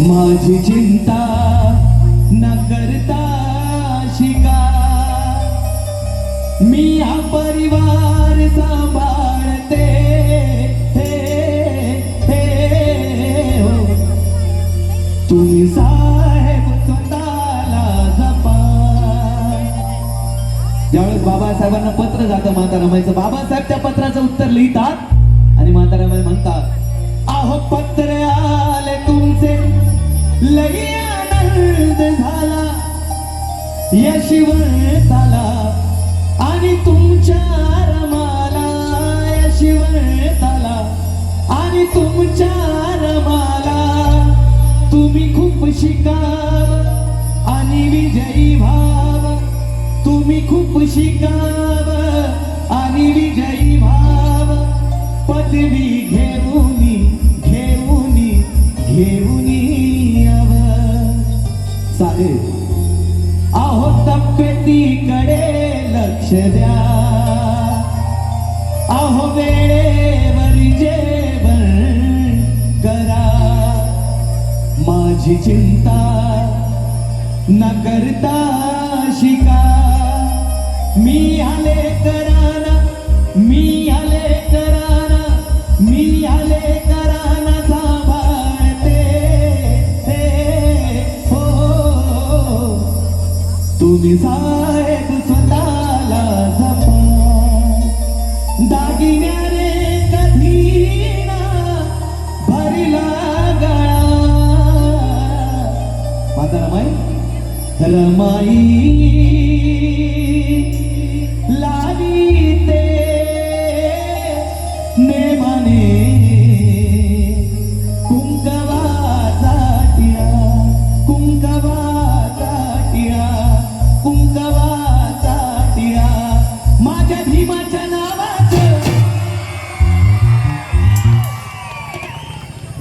माझी चिंता न करता शिका. मी हा परिवार सांभाळते. हे, हे, हो. तुम्ही साहेब स्वतःला जपा. ज्यावेळेस बाबासाहेबांना पत्र जातं म्हातारामाईचं बाबासाहेब त्या पत्राचं उत्तर लिहितात आणि म्हातारामाई म्हणतात आहो पत्र लई आनंद झाला. यशिवंताला आणि तुमच्या रमाला यशिवंताला आणि तुमच्या रमाला तुम्ही खूप शिकाव आणि विजयी भाव तुम्ही खूप शिकाव आणि विजयी भाव पदवी चालेल अहो तब्येतीकडे लक्ष द्या. अहो वेळेवर जेवण करा. माझी चिंता न करता शिका. मी आले करा तुम्ही साहेब स्वतःला जपा. दागिन्याने कधी ना भरला गळा. माता रमाई रमाई.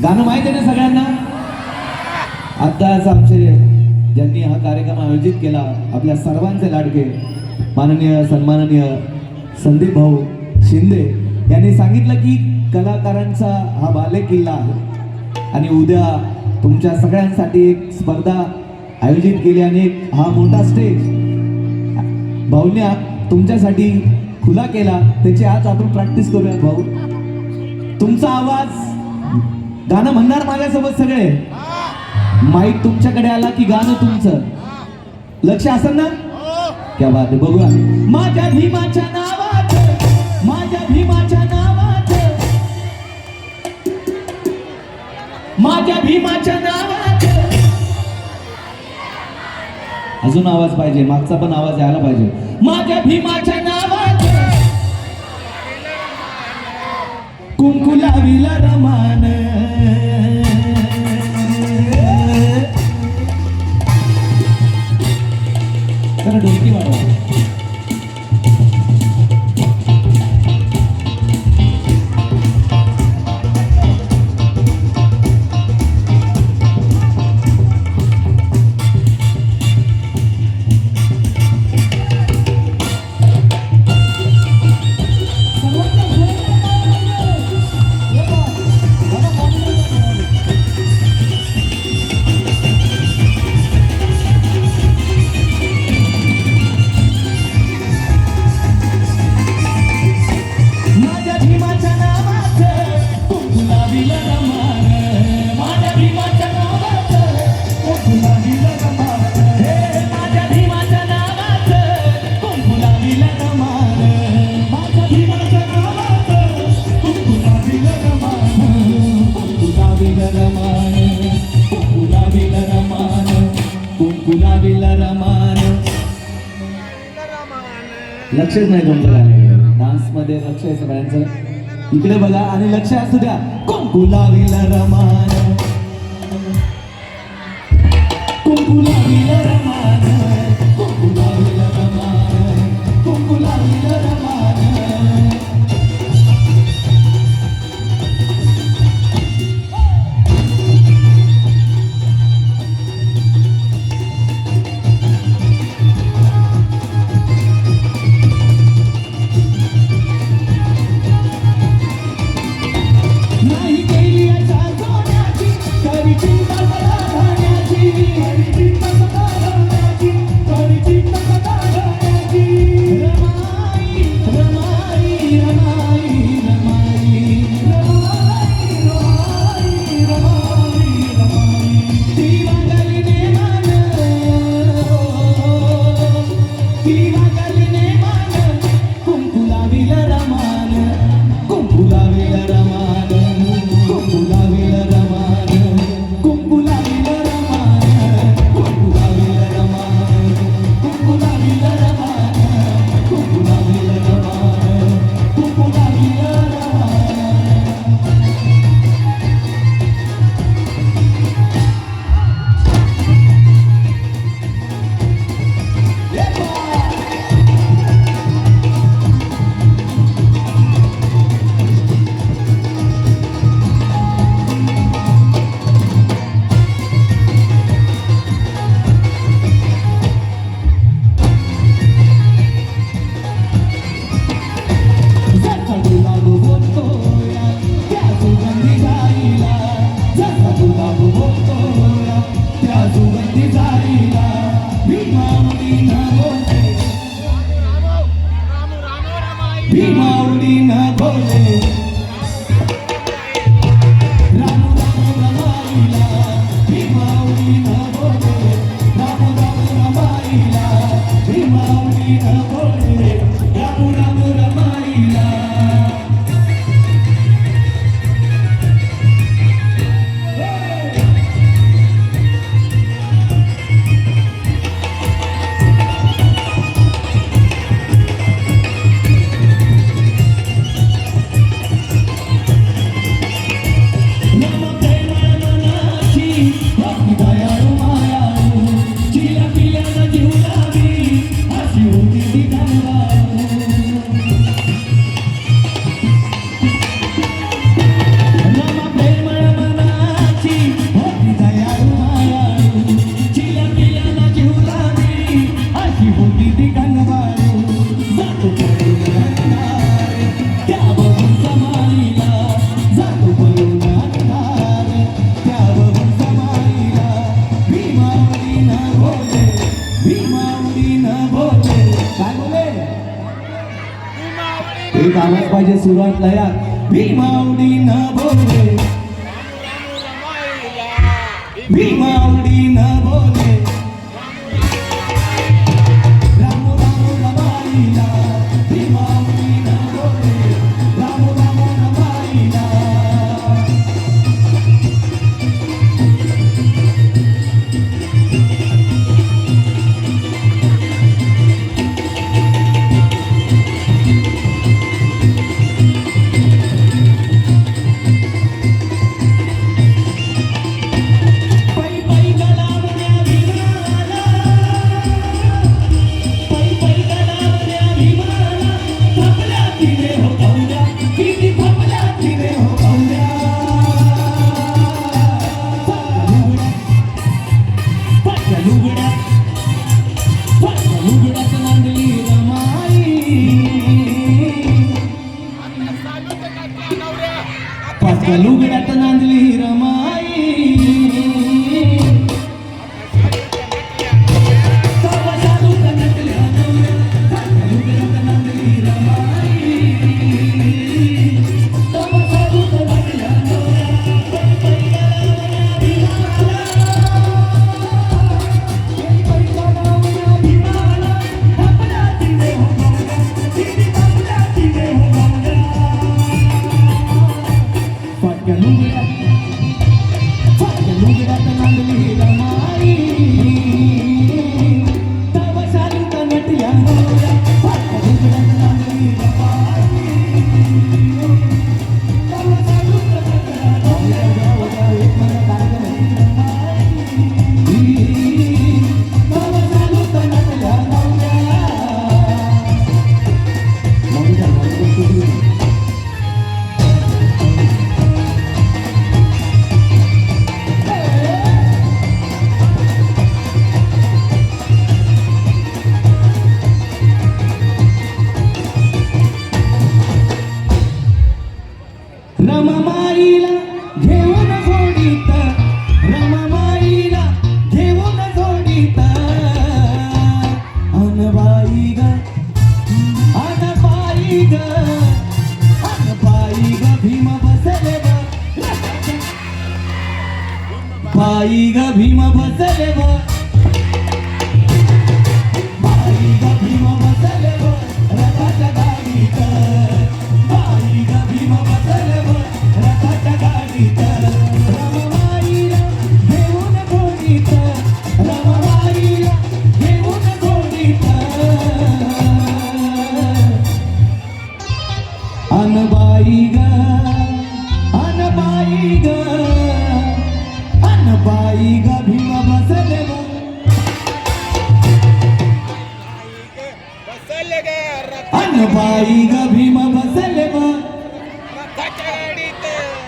गाणं माहिती आहे ना सगळ्यांना? आताच आमचे ज्यांनी हा कार्यक्रम आयोजित केला आपल्या सर्वांचे लाडके माननीय सन्माननीय संदीप भाऊ शिंदे यांनी सांगितलं की कलाकारांचा हा बाले किल्ला आहे. आणि उद्या तुमच्या सगळ्यांसाठी एक स्पर्धा आयोजित केली आणि एक हा मोठा स्टेज भाऊने तुमच्यासाठी खुला केला. त्याची आज आपण प्रॅक्टिस करूयात भाऊ. तुमचा आवाज गाणं म्हणणार माझ्यासोबत सगळे. माईक तुमच्याकडे आला की गाणं तुमचं. लक्ष असेल ना? क्या बात आहे बघूया. माझ्या भीमाच्या नावात माझ्या भीमाच्या नावात. माझ्या भीमाच्या नावात. अजून आवाज पाहिजे मागचा पण आवाज यायला पाहिजे. माझ्या भीमाच्या नावात. कुंकुलाविला रमान. लक्षच नाही तुमचं गाण्याकडे डान्समध्ये लक्ष आहे सगळ्यांचं. इकडे बघा आणि लक्ष असू द्या. कुंकुलाविला रमान कुंकुलाविला रमान દયા ભીમાવડી ના ભોગવે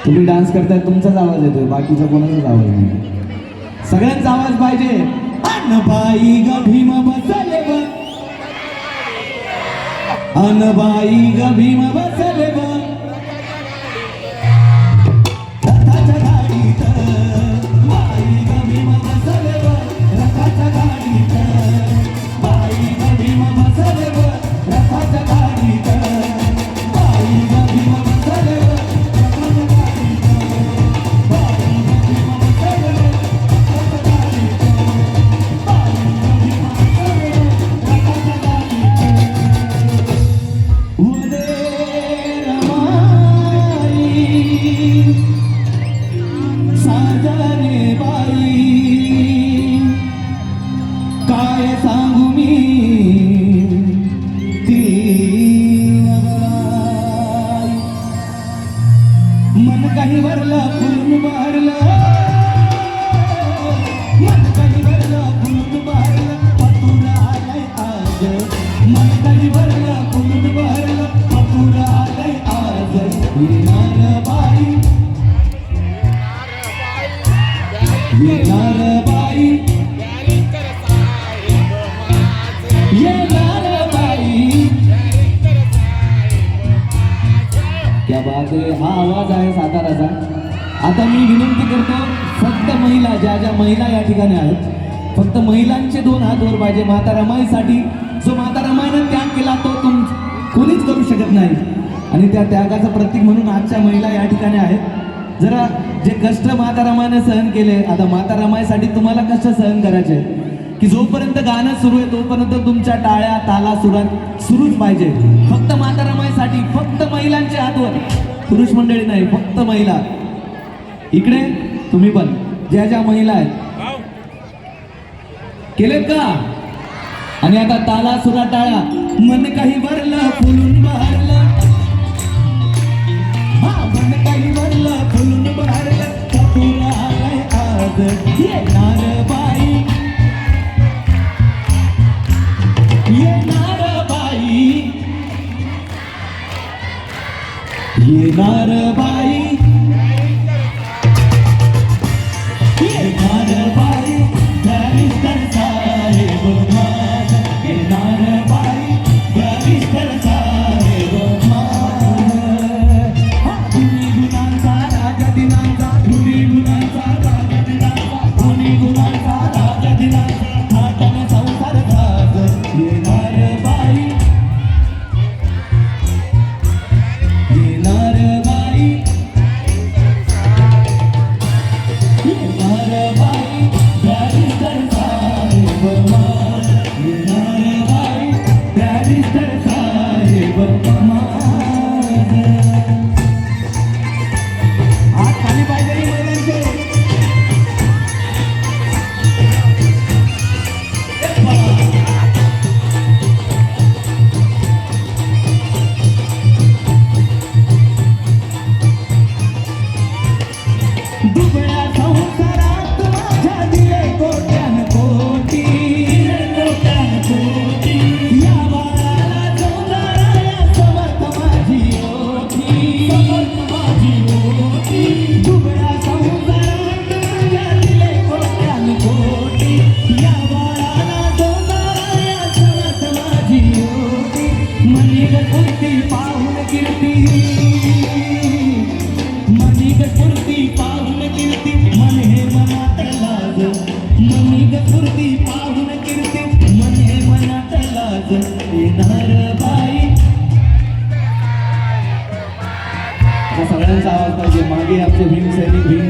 तुम्ही डान्स करताय तुमचाच आवाज येतोय बाकीचा कोणाचाच आवाज नाही. सगळ्यांचा आवाज पाहिजे. अनबाई ग. भीम बसले ग. भीम बसले ब बाई ग भीम बसले ब रथाच्या महिला या ठिकाणी आहेत. फक्त महिलांचे दोन हात वर पाहिजे. माता रमाईसाठी जो माता रमाईनं त्याग केला तो तुम कोणीच करू शकत नाही. आणि त्या त्यागाचं प्रतीक म्हणून आजच्या महिला या ठिकाणी आहेत. जरा जे कष्ट मातारमानं सहन केले आता माता रमाईसाठी तुम्हाला कष्ट सहन करायचे की जोपर्यंत गाणं सुरू आहे तोपर्यंत तुमच्या टाळ्या ताला सुरात सुरूच पाहिजे. फक्त माता रमाईसाठी फक्त महिलांच्या हातवर. पुरुष मंडळी नाही फक्त महिला. इकडे तुम्ही पण ज्या ज्या महिला आहेत केलेत का? आणि आता ताला सुरा टाळा. मन काही भरलं फुलून बहरलं. हा मन काही भरलं फुलून बहरलं. कपूर आलाय आज. येणार बाई. येणार बाई. येणार बाई.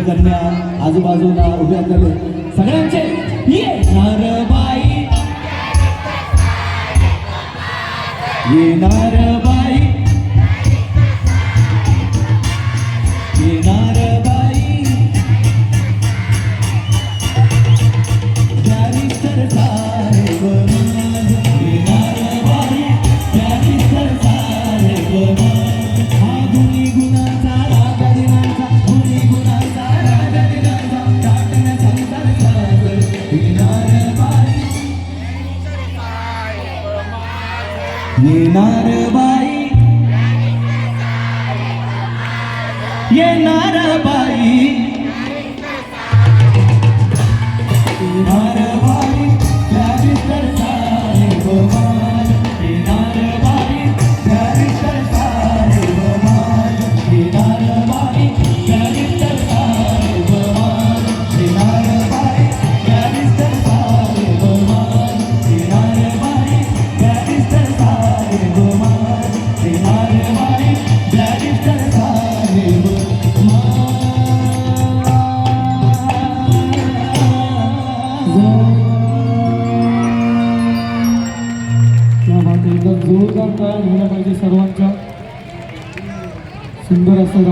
कन्या आजूबाजूला उभ्या झाले सगळ्यांचे येणार बाई येणार बाई